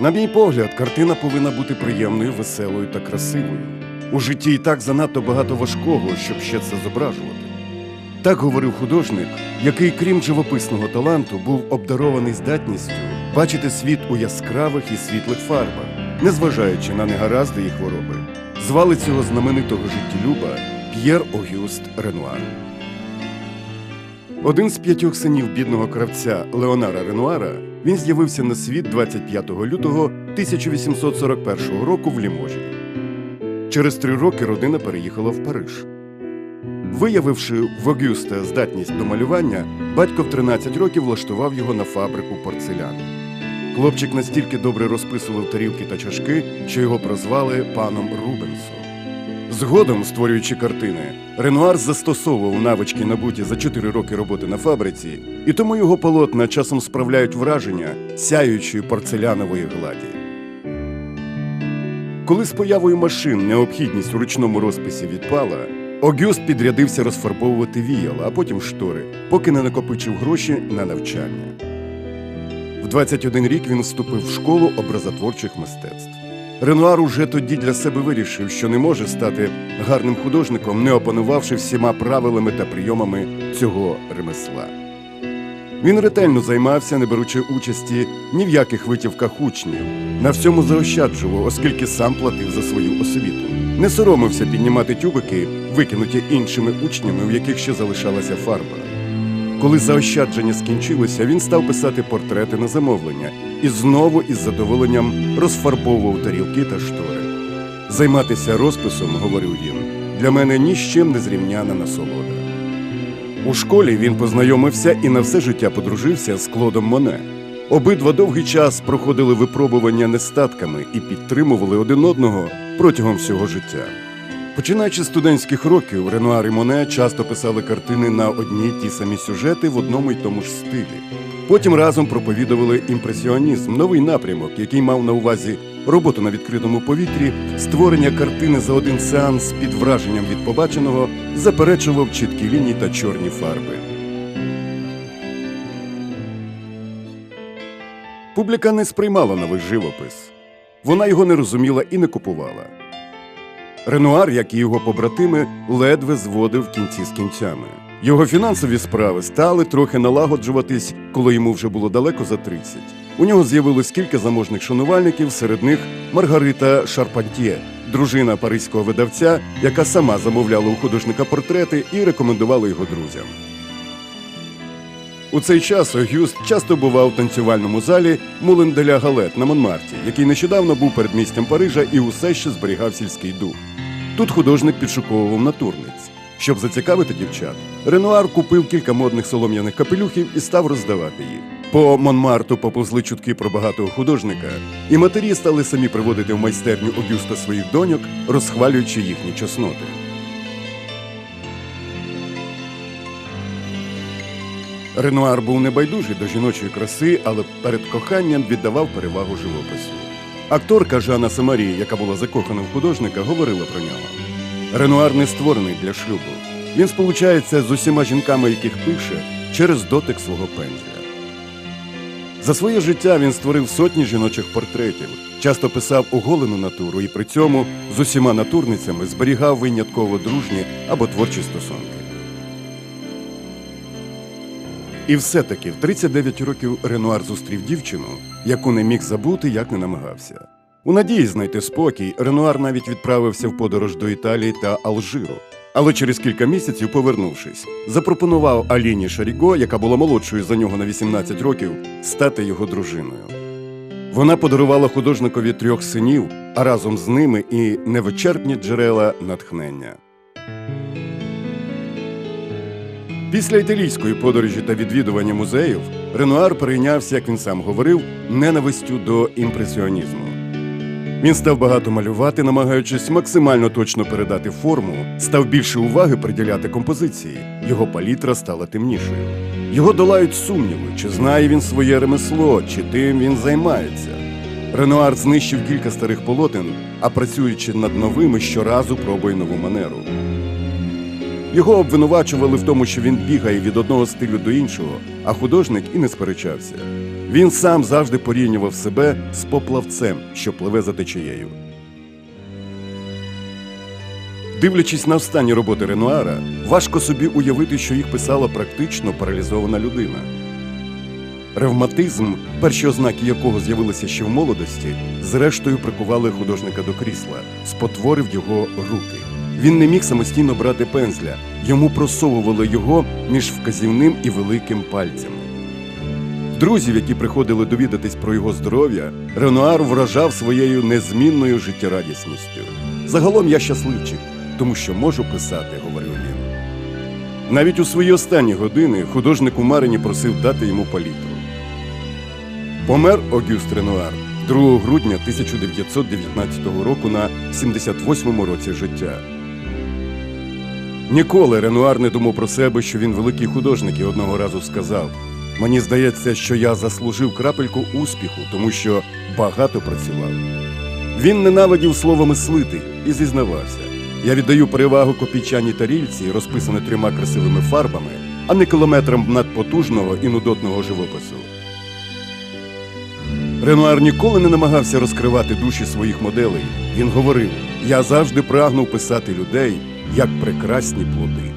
На мій погляд, картина повинна бути приємною, веселою та красивою. У житті і так занадто багато важкого, щоб ще це зображувати. Так говорив художник, який, крім живописного таланту, був обдарований здатністю бачити світ у яскравих і світлих фарбах, незважаючи на негаразди і хвороби. Звали цього знаменитого життєлюба П'єр Огюст Ренуар. Один з п'ятьох синів бідного кравця Леонара Ренуара він з'явився на світ 25 лютого 1841 року в Ліможі. Через три роки родина переїхала в Париж. Виявивши в Огюста здатність до малювання, батько в 13 років влаштував його на фабрику порцеляну. Хлопчик настільки добре розписував тарілки та чашки, що його прозвали паном Рубенсом. Згодом, створюючи картини, Ренуар застосовував навички, набуті за 4 роки роботи на фабриці, і тому його полотна часом справляють враження сяючої порцелянової гладі. Коли з появою машин необхідність у ручному розписі відпала, Огюст підрядився розфарбовувати віяла, а потім штори, поки не накопичив гроші на навчання. В 21 рік він вступив в школу образотворчих мистецтв. Ренуар уже тоді для себе вирішив, що не може стати гарним художником, не опанувавши всіма правилами та прийомами цього ремесла. Він ретельно займався, не беручи участі ні в яких витівках учнів. На всьому заощаджував, оскільки сам платив за свою освіту. Не соромився піднімати тюбики, викинуті іншими учнями, в яких ще залишалася фарба. Коли заощадження скінчилося, він став писати портрети на замовлення і знову із задоволенням розфарбовував тарілки та штори. Займатися розписом, говорив він, для мене ні з чим не зрівняна насолода. У школі він познайомився і на все життя подружився з Клодом Моне. Обидва довгий час проходили випробування нестатками і підтримували один одного протягом всього життя. Починаючи з студентських років, Ренуар і Моне часто писали картини на одні й ті самі сюжети в одному й тому ж стилі. Потім разом проповідували імпресіонізм, новий напрямок, який мав на увазі роботу на відкритому повітрі, створення картини за один сеанс під враженням від побаченого, заперечував чіткі лінії та чорні фарби. Публіка не сприймала новий живопис. Вона його не розуміла і не купувала. Ренуар, як і його побратими, ледве зводив кінці з кінцями. Його фінансові справи стали трохи налагоджуватись, коли йому вже було далеко за 30. У нього з'явилось кілька заможних шанувальників, серед них Маргарита Шарпантьє, дружина паризького видавця, яка сама замовляла у художника портрети і рекомендувала його друзям. У цей час Огюст часто бував в танцювальному залі Мулен де ля Галет на Монмарті, який нещодавно був передмістям Парижа і усе ще зберігав сільський дух. Тут художник підшуковував натурниць. Щоб зацікавити дівчат, Ренуар купив кілька модних солом'яних капелюхів і став роздавати їх. По Монмарту поповзли чутки про багатого художника, і матері стали самі приводити в майстерню Огюста своїх доньок, розхвалюючи їхні чесноти. Ренуар був небайдужий до жіночої краси, але перед коханням віддавав перевагу живопису. Акторка Жанна Самарії, яка була закохана в художника, говорила про нього. Ренуар не створений для шлюбу. Він сполучається з усіма жінками, яких пише, через дотик свого пензля. За своє життя він створив сотні жіночих портретів, часто писав оголену натуру і при цьому з усіма натурницями зберігав винятково дружні або творчі стосунки. І все-таки в 39 років Ренуар зустрів дівчину, яку не міг забути, як не намагався. У надії знайти спокій, Ренуар навіть відправився в подорож до Італії та Алжиру. Але через кілька місяців, повернувшись, запропонував Аліні Шаріго, яка була молодшою за нього на 18 років, стати його дружиною. Вона подарувала художникові трьох синів, а разом з ними і невичерпні джерела натхнення. Після італійської подорожі та відвідування музеїв Ренуар перейнявся, як він сам говорив, ненавистю до імпресіонізму. Він став багато малювати, намагаючись максимально точно передати форму, став більше уваги приділяти композиції. Його палітра стала темнішою. Його долають сумніви, чи знає він своє ремесло, чи тим він займається. Ренуар знищив кілька старих полотен, а працюючи над новими, щоразу пробує нову манеру. Його обвинувачували в тому, що він бігає від одного стилю до іншого, а художник і не сперечався. Він сам завжди порівнював себе з поплавцем, що пливе за течією. Дивлячись на останні роботи Ренуара, важко собі уявити, що їх писала практично паралізована людина. Ревматизм, перші ознаки якого з'явилися ще в молодості, зрештою прикували художника до крісла, спотворив його руки. Він не міг самостійно брати пензля, йому просовували його між вказівним і великим пальцями. Друзів, які приходили довідатись про його здоров'я, Ренуар вражав своєю незмінною життєрадісністю. Загалом я щасливчик, тому що можу писати, говорив він. Навіть у свої останні години художник у Марині просив дати йому палітру. Помер Огюст Ренуар 2 грудня 1919 року на 78-му році життя. Ніколи Ренуар не думав про себе, що він великий художник і одного разу сказав: Мені здається, що я заслужив крапельку успіху, тому що багато працював. Він ненавидів слово мислити і зізнавався. Я віддаю перевагу копійчаній тарільці, розписаної трьома красивими фарбами, а не кілометрам надпотужного і нудотного живопису. Ренуар ніколи не намагався розкривати душі своїх моделей. Він говорив: я завжди прагнув писати людей як прекрасні плоди.